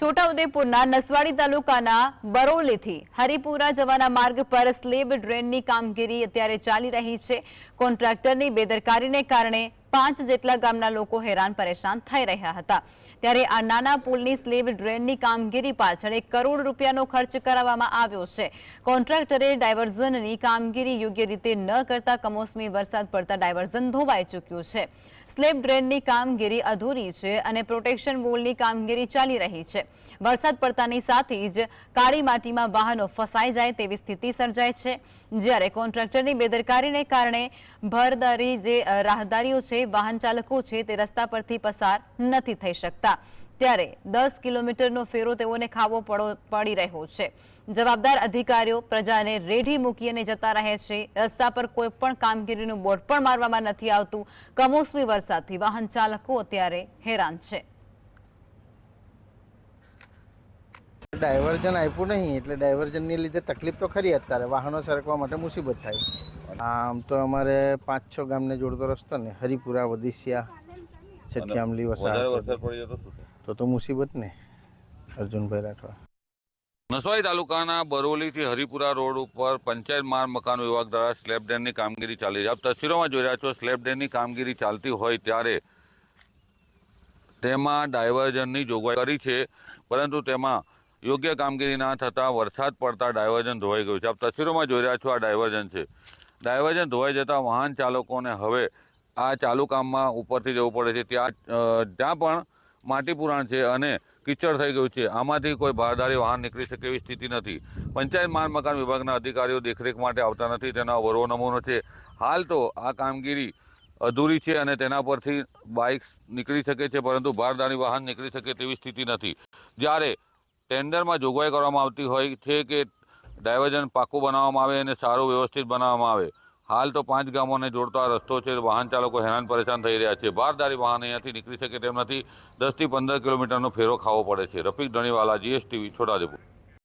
છોટાઉદેપુરના નસવાડી તાલુકાના બરોલીથી હરિપુરા જવાના માર્ગ પર સ્લેબ ડ્રેનની કામગીરી અત્યારે ચાલી રહી છે. કોન્ટ્રાક્ટરની બેદરકારીને કારણે પાંચ જેટલા ગામના લોકો હેરાન પરેશાન થઈ રહ્યા હતા. ત્યારે આ નાના પુલની સ્લેબ ડ્રેનની કામગીરી પાછળ એક કરોડ રૂપિયાનો ખર્ચ કરાવવામાં આવ્યો છે. કોન્ટ્રાક્ટરે ડાયવર્ઝનની કામગીરી યોગ્ય રીતે ન કરતા કમોસમી વરસાદ પડતા ડાયવર્ઝન ધોવાઈ ચૂક્યું છે. સ્લેબ ડ્રેનની કામગીરી અધૂરી છે અને પ્રોટેક્શન વોલની કામગીરી ચાલી રહી છે. વરસાદ પડતાની સાથે જ કાળી માટીમાં વાહનો ફસાઈ જાય તેવી સ્થિતિ સર્જાય છે. જ્યારે કોન્ટ્રાક્ટરની બેદરકારીને કારણે ભરદારી જે રાહદારીઓ છે, વાહન ચાલકો છે તે રસ્તા પરથી પસાર નથી થઈ શકતા. ત્યારે દસ કિલોમીટરનો ફેરો તેઓને ખાવો પડો રહ્યો છે. જવાબદાર અધિકારીઓ પ્રજાને રેઢી મૂકીને જતા રહે છે. રસ્તા પર કોઈ પણ કામગીરીનું બોર્ડ પણ મારવામાં નથી આવતું. કમોસમી વરસાદથી વાહન ચાલકો અત્યારે હેરાન છે. ડાયવર્ઝન આપ્યું નહીં એટલે ડાયવર્ઝનની લીધે તકલીફ તો ખરી અત્યારે. વાહનો સરકવા માટે મુસીબત થાય. આમ તો અમારે પાંચ છ ગામને જોડતો રસ્તો ને હરિપુરા વદિસિયા છઠિયામલી વધારે તો તો મુસીબત ને, અર્જુનભાઈ રાઠવા. નસવાઈ તાલુકાના બરોલીથી હરિપુરા રોડ ઉપર પંચાયત માર્ગ મકાન વિભાગ દ્વારા સ્લેબ ડેમની કામગીરી ચાલી છે. આપ તસવીરોમાં જોઈ રહ્યા છો, સ્લેબ ડેમની કામગીરી ચાલતી હોય ત્યારે તેમાં ડાયવર્ઝનની જોગવાઈ કરી છે, પરંતુ તેમાં યોગ્ય કામગીરી ના થતાં વરસાદ પડતા ડાયવર્ઝન ધોવાઈ ગયું છે. આપ તસવીરોમાં જોઈ રહ્યા છો, આ ડાયવર્ઝન છે. ડાયવર્ઝન ધોવાઈ જતાં વાહન ચાલકોને હવે આ ચાલુ કામમાં ઉપરથી જવું પડે છે. ત્યાં જ્યાં પણ માટી પુરાણ છે અને કીચડ થઈ ગયું છે. આમાંથી કોઈ ભારદારી વાહન નીકળી શકે એવી સ્થિતિ નથી. પંચાયત માર્ગ મકાન વિભાગના અધિકારીઓ દેખરેખ માટે આવતા નથી. તેનો વરવો નમૂનો છે. હાલ તો આ કામગીરી અધૂરી છે અને તેના પરથી બાઇક નીકળી શકે છે, પરંતુ ભારદારી વાહન નીકળી શકે તેવી સ્થિતિ નથી. જ્યારે ટેન્ડરમાં જોગવાઈ કરવામાં આવતી હોય છે કે ડાયવર્ઝન પાકું બનાવવામાં આવે અને સારું વ્યવસ્થિત બનાવવામાં આવે હાલ તો પાંચ ગામોને જોડતો આ રસ્તો છે. વાહન ચાલકો હેરાન પરેશાન થઈ રહ્યા છે. ભારદારી વાહન અહીંયાથી નીકળી શકે તેમ નથી. દસથી પંદર કિલોમીટરનો ફેરો ખાવો પડે છે. Rafiq Dhaniwala, G S T V, Chhota Udepur.